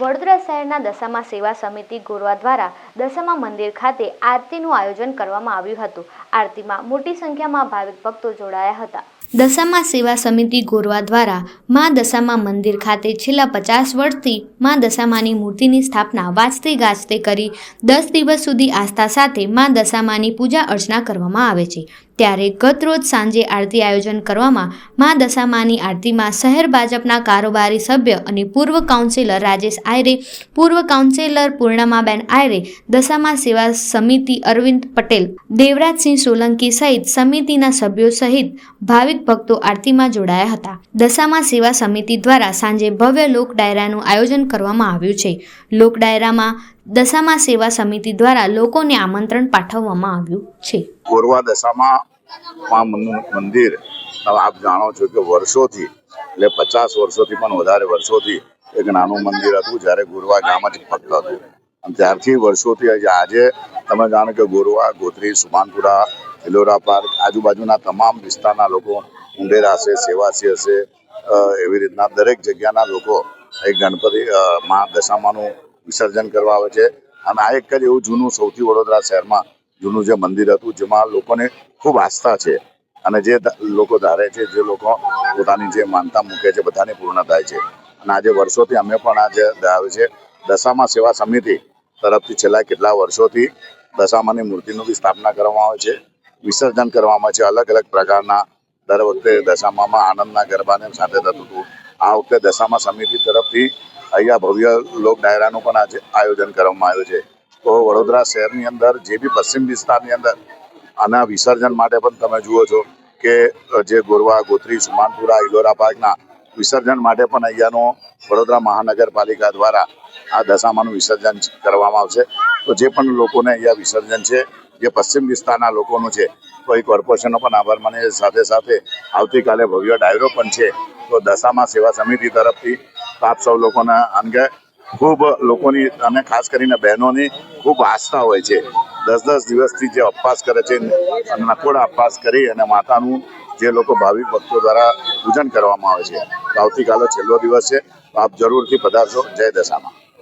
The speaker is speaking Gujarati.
વડોદરા શહેરના દશામા સેવા સમિતિ ગોરવા દ્વારા દશામા મંદિર ખાતે આરતીનું આયોજન કરવામાં આવ્યું હતું. આરતીમાં મોટી સંખ્યામાં ભાવિક ભક્તો જોડાયા હતા. દશામા સેવા સમિતિ ગોરવા દ્વારા મા દશામા મંદિર ખાતે છેલ્લા પચાસ વર્ષથી મા દશામાની મૂર્તિની સ્થાપના વાંચતે ગાજતે કરી દસ દિવસ સુધી આસ્થા સાથે મા દશામાની પૂજા અર્ચના કરવામાં આવે છે. ત્યારે ગત રોજ સાંજે આરતી આયોજન કરવામાં મા દશામાની આરતીમાં શહેર ભાજપના કારોબારી સભ્ય અને પૂર્વ કાઉન્સિલર રાજેશ આયરે, પૂર્વ કાઉન્સિલર પૂર્ણમાબેન આયરે, દશામા સેવા સમિતિ અરવિંદ પટેલ, દેવરાજસિંહ સોલંકી સહિત સમિતિના સભ્યો સહિત ભાવિક ભક્તો આરતીમાં જોડાયા હતા. દશામાં સેવા સમિતિ દ્વારા સાંજે ભવ્ય લોક ડાયરાનું આયોજન કરવામાં આવ્યું છે. લોક ડાયરામાં દશામાં સેવા સમિતિ દ્વારા લોકોને આમંત્રણ પાઠવવામાં આવ્યું છે. ગોરવા દશામાં મંદિર આપ જાણો છો કે વર્ષોથી, એટલે પચાસ વર્ષોથી પણ વધારે વર્ષોથી એક નાનું મંદિર હતું, જ્યારે ગોરવા ગામ જ ફક્ત હતું. ત્યારથી વર્ષોથી આજે- તમે જાણો કે ગોરવા, ગોત્રી સુમાનપુરા એલોરા પાર્ક આજુબાજુના તમામ વિસ્તારના લોકો ઉંડેરા હશે, સેવાસી હશે એવી રીતના દરેક જગ્યાના લોકો એક ગણપતિ મા દશામાનું વિસર્જન કરવા આવે છે. અને આ એક જ એવું જૂનું સૌથી વડોદરા શહેરમાં જૂનું જે મંદિર હતું, જેમાં લોકોને ખૂબ આસ્થા છે અને જે લોકો ધારે છે, જે લોકો પોતાની જે માનતા મૂકે છે, બધાને પૂર્ણ થાય છે. અને આજે વર્ષોથી અમે પણ આજે આવે છે, દશામાં સેવા સમિતિ તરફથી છેલ્લા કેટલા વર્ષોથી દશામાની મૂર્તિનું બી સ્થાપના કરવામાં આવે છે. વિસર્જન કરવામાં છે. અલગ અલગ પ્રકારના દર વખતે દશામામાં આનંદના ગરબાને સાથે થતું હતું. આ વખતે દશામા સમિતિ તરફથી અહીંયા ભવ્ય લોક ડાયરાનું પણ આજે આયોજન કરવામાં આવ્યું છે. તો વડોદરા શહેરની અંદર જે બી પશ્ચિમ વિસ્તારની અંદર આના વિસર્જન માટે પણ તમે જુઓ છો કે જે ગોરવા, ગોત્રી, સુમાનપુરા, ઇલોરા પાર્કના વિસર્જન માટે પણ અહીંયાનો વડોદરા મહાનગરપાલિકા દ્વારા આ દશામાનું વિસર્જન કરવામાં આવશે. તો જે પણ લોકોને અહીંયા વિસર્જન છે, જે પશ્ચિમ વિસ્તારના લોકોનું છે, તો એ કોર્પોરેશનનો પણ આભાર માને. સાથે સાથે આવતીકાલે ભવ્ય ડાયરો પણ છે. તો દશામાં સેવા સમિતિ તરફથી આપ સૌ લોકોના અંગે ખૂબ લોકોની અને ખાસ કરીને બહેનોની ખૂબ આસ્થા હોય છે. દસ દસ દિવસથી જે ઉપવાસ કરે છે નકોડા ઉપવાસ કરી અને માતાનું જે લોકો ભાવિક ભક્તો દ્વારા પૂજન કરવામાં આવે છે. આવતીકાલે છેલ્લો દિવસ છે. આપ જરૂરથી પધારશો. જય દશામાં.